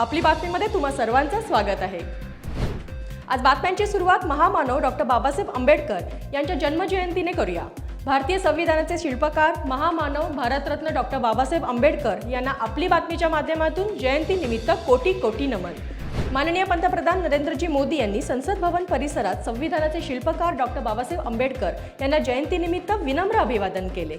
आपली बातमीमध्ये तुम्हा सर्वांचं स्वागत आहे. आज बातम्यांची सुरुवात महामानव डॉक्टर बाबासाहेब आंबेडकर यांच्या जन्मजयंतीने करूया. भारतीय संविधानाचे शिल्पकार महामानव भारतरत्न डॉक्टर बाबासाहेब आंबेडकर यांना आपली बातमीच्या माध्यमातून जयंतीनिमित्त कोटी कोटी नमन. माननीय पंतप्रधान नरेंद्रजी मोदी यांनी संसद भवन परिसरात संविधानाचे शिल्पकार डॉक्टर बाबासाहेब आंबेडकर यांना जयंतीनिमित्त विनम्र अभिवादन केले.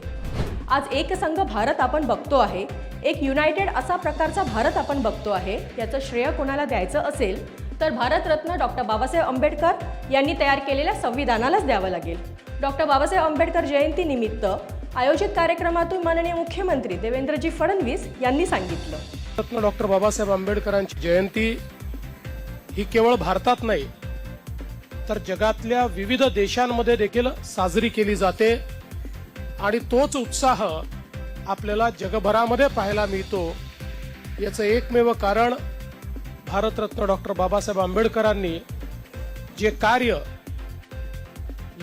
आज एक संघ भारत आपण बघतो आहे. एक युनायटेड असा प्रकारचा भारत आपण बघतो आहे. याचं श्रेय कोणाला द्यायचं असेल तर भारतरत्न डॉक्टर बाबासाहेब आंबेडकर यांनी तयार केलेल्या संविधानालाच द्यावं लागेल. डॉक्टर बाबासाहेब आंबेडकर जयंतीनिमित्त आयोजित कार्यक्रमातून माननीय मुख्यमंत्री देवेंद्रजी फडणवीस यांनी सांगितलं. रत्न डॉक्टर बाबासाहेब आंबेडकरांची जयंती ही केवळ भारतात नाही तर जगातल्या विविध देशांमध्ये देखील साजरी केली जाते. आणि तोच उत्साह आपल्याला जगभरामध्ये पाहायला मिळतो. याचं एकमेव कारण भारतरत्न डॉक्टर बाबासाहेब आंबेडकरांनी जे कार्य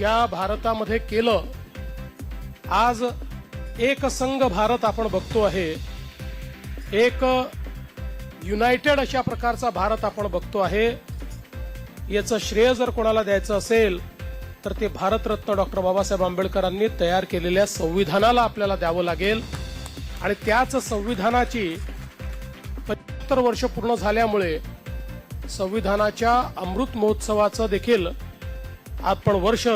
या भारतामध्ये केलं आज एक संघ भारत आपण बघतो आहे. एक युनायटेड अशा प्रकारचा भारत आपण बघतो आहे. याचं श्रेय जर कोणाला द्यायचं असेल तर ते भारतरत्न डॉक्टर बाबासाहेब आंबेडकरांनी तयार केलेल्या संविधानाला आपल्याला द्यावं लागेल. आणि त्याच संविधानाची पंच्याहत्तर वर्ष पूर्ण झाल्यामुळे संविधानाच्या अमृत महोत्सवाचं देखील आपण वर्ष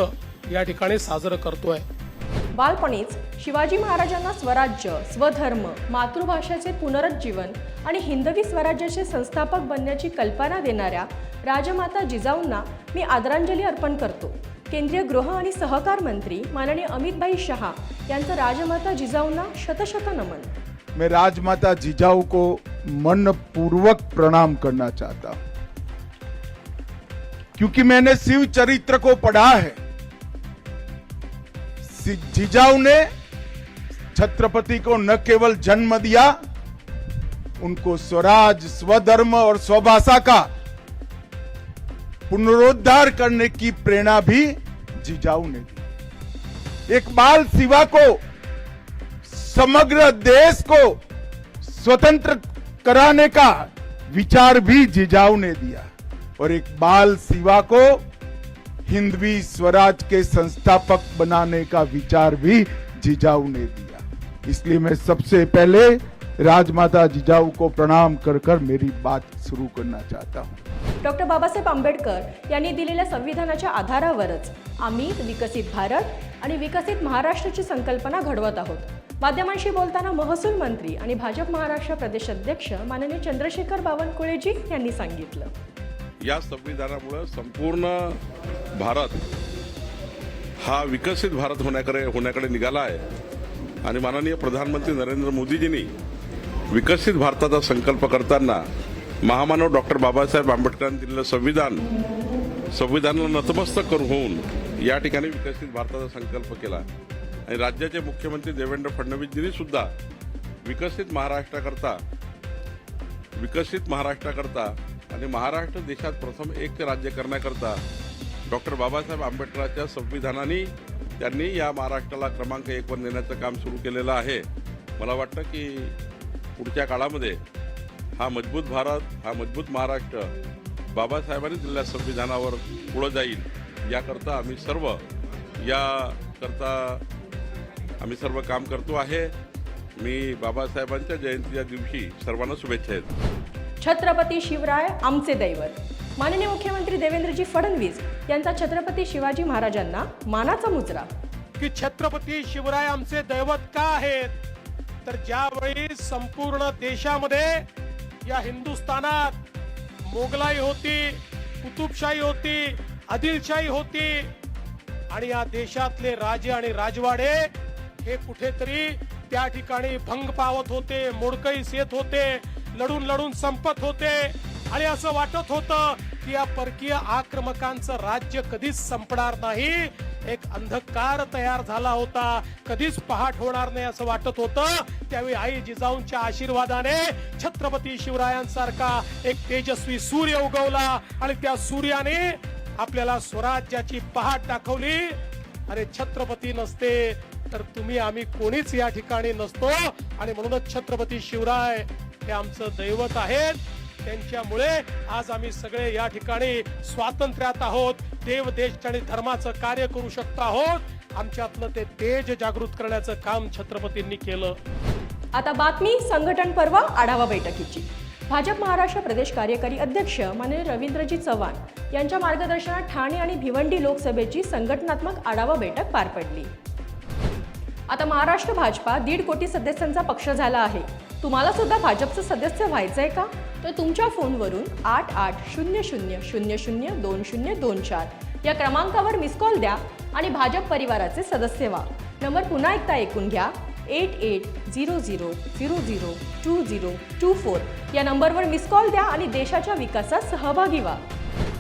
या ठिकाणी साजरं करतोय. बालपणीच शिवाजी महाराजांना स्वराज्य स्वधर्म मातृभाषेचे पुनरुज्जीवन आणि हिंदवी स्वराज्याचे संस्थापक बनण्याची कल्पना देणाऱ्या राजमाता जिजाऊंना मी आदरांजली अर्पण करतो. केंद्रीय गृह आणि सहकार मंत्री माननीय अमितभाई शहा यांचं राजमाता जिजाऊंना शतशत नमन. मैं राजमाता जिजाऊ को मन पूर्वक प्रणाम करना चाहता हूं। क्योंकि मैंने शिव चरित्र को पढ़ा है। जिजाऊ ने छत्रपति को न केवल जन्म दिया उनको स्वराज स्वधर्म और स्वभाषा का पुनरुद्धार करने की प्रेरणा भी जिजाऊ ने दी एक बाल शिवा को, समग्र देश को स्वतंत्र कराने का विचार भी जिजाऊ ने दिया। और एक बाल शिवा को हिंदवी स्वराज के संस्थापक बनाने का विचार भी जिजाऊ ने दिया। इसलिए मैं सबसे पहले राजमाता जिजाऊ को प्रणाम कर कर मेरी बात शुरू करना चाहता हूँ। डॉक्टर बाबासाहेब आंबेडकर यांनी दिलेल्या संविधानाच्या आधारावरच आम्ही विकसित भारत आणि विकसित महाराष्ट्राची संकल्पना घडवत आहोत. माध्यमांशी बोलताना महसूल मंत्री आणि भाजप महाराष्ट्र प्रदेश अध्यक्ष माननीय चंद्रशेखर बावनकुळेजी यांनी सांगितलं. या संविधानामुळे संपूर्ण भारत हा विकसित भारत होण्याकडे होण्याकडे निघाला आहे. आणि माननीय प्रधानमंत्री नरेंद्र मोदीजींनी विकसित भारताचा संकल्प करताना महामानव डॉक्टर बाबासाहेब आंबेडकरांनी दिलेलं संविधान संविधानाला नतमस्तक करून होऊन या ठिकाणी विकसित भारताचा संकल्प केला. आणि राज्याचे मुख्यमंत्री देवेंद्र फडणवीसजींनी सुद्धा विकसित महाराष्ट्राकरता विकसित महाराष्ट्राकरता आणि महाराष्ट्र देशात प्रथम एक राज्य करण्याकरता डॉक्टर बाबासाहेब आंबेडकरांच्या संविधानाने त्यांनी या महाराष्ट्राला क्रमांक एकवर नेण्याचं काम सुरू केलेलं आहे. मला वाटतं की पुढच्या काळामध्ये हा मजबूत भारत हा मजबूत महाराष्ट्र बाबासाहेबांनी दिलेल्या संविधानावर पुढं जाईल याकरता आम्ही सर्व याकरता आम्ही सर्व काम करतो आहे. मी बाबासाहेबांच्या जयंतीच्या दिवशी सर्वांना शुभेच्छा देतो. छत्रपती शिवराय आमचे दैवत. माननीय मुख्यमंत्री देवेंद्रजी फडणवीस यांचा छत्रपती शिवाजी महाराजांना मानाचा मुजरा. की छत्रपती शिवराय आमचे दैवत का आहेत? तर ज्यावेळी संपूर्ण देशामध्ये या हिंदुस्थानात मोगलाई होती कुतुबशाही होती आदिलशाही होती. आणि या देशातले राजे आणि राजवाडे हे कुठेतरी त्या ठिकाणी भंग पावत होते मोडकईस येत होते लढून लढून संपत होते. आणि असं वाटत होतं की या परकीय आक्रमकांचं राज्य कधीच संपणार नाही. एक अंधकार तयार झाला होता. कधीच पहाट होणार नाही असं वाटत होतं. त्यावेळी आई जिजाऊंच्या आशीर्वादाने छत्रपती शिवरायांसारखा एक तेजस्वी सूर्य उगवला आणि त्या सूर्याने आपल्याला स्वराज्याची पहाट दाखवली. अरे छत्रपती नसते तर तुम्ही आम्ही कोणीच या ठिकाणी नसतो. आणि म्हणूनच छत्रपती शिवराय हे आमचं दैवत आहेत. त्यांच्यामुळे आज आम्ही सगळे या ठिकाणी स्वातंत्र्यात आहोत. देव देश आणि धर्माचं कार्य करू शकतो आहोत. आमच्यातलं ते तेज जागृत करण्याचं काम छत्रपतींनी केलं. आता बातमी संघटन पर्व आढावा बैठकीची. भाजप महाराष्ट्र प्रदेश कार्यकारी अध्यक्ष माननीय रवींद्रजी चव्हाण यांच्या मार्गदर्शनात ठाणे आणि भिवंडी लोकसभेची संघटनात्मक आढावा बैठक पार पडली. आता महाराष्ट्र भाजपा दीड कोटी सदस्यांचा पक्ष झाला आहे. तुम्हाला सुद्धा भाजपचं सदस्य व्हायचं आहे का? तर तुमच्या फोनवरून आठ आठ शून्य शून्य शून्य शून्य दोन शून्य दोन चार या क्रमांकावर मिस कॉल द्या आणि भाजप परिवाराचे सदस्य व्हा. नंबर पुन्हा एकदा ऐकून घ्या. Eight eight zero zero zero zero two zero two four या नंबरवर मिस कॉल द्या आणि देशाच्या विकासात सहभागी व्हा.